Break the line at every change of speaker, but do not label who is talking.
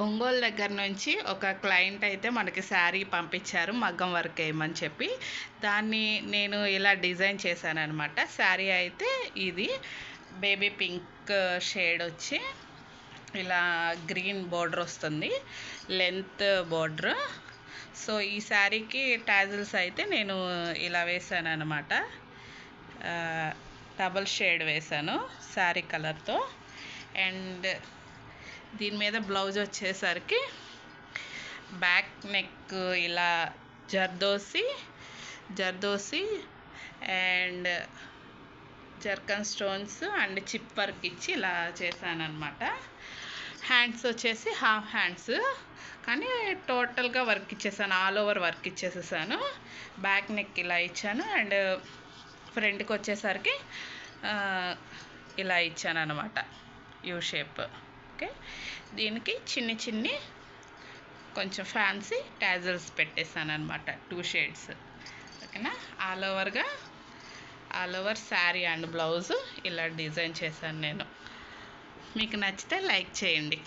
ఒంగోలు దగ్గర నుంచి ఒక క్లయింట్ అయితే మనకి శారీ పంపించారు మగ్గం వర్క్ వేయమని చెప్పి. దాన్ని నేను ఇలా డిజైన్ చేశాను అనమాట శారీ అయితే ఇది బేబీ పింక్ షేడ్ వచ్చి ఇలా గ్రీన్ బోర్డర్ వస్తుంది లెంత్ బోర్డర్. సో ఈ శారీకి టాజిల్స్ అయితే నేను ఇలా వేసాను అనమాట డబల్ షేడ్ వేసాను శారీ కలర్తో. అండ్ దీని మీద బ్లౌజ్ వచ్చేసరికి బ్యాక్ నెక్ ఇలా zardozi zardozi and zircon stones and chip work ఇచ్చి ఇలా చేశాను అనమాట హ్యాండ్స్ వచ్చేసి హాఫ్ హ్యాండ్స్ కానీ టోటల్గా వర్క్ ఇచ్చేసాను ఆల్ ఓవర్ వర్క్ ఇచ్చేసేసాను. బ్యాక్ నెక్ ఇలా ఇచ్చాను అండ్ ఫ్రంట్కి వచ్చేసరికి ఇలా ఇచ్చాను అనమాట యూ షేప్. ఓకే? దీనికి చిన్ని చిన్ని కొంచెం ఫ్యాన్సీ ట్యాజల్స్ పెట్టేసాను అనమాట టూ షేడ్స్. ఓకేనా? ఆల్ ఓవర్గా all over sari and blouse ఇలా డిజైన్ చేశాను నేను. మీకు నచ్చితే లైక్ చేయండి.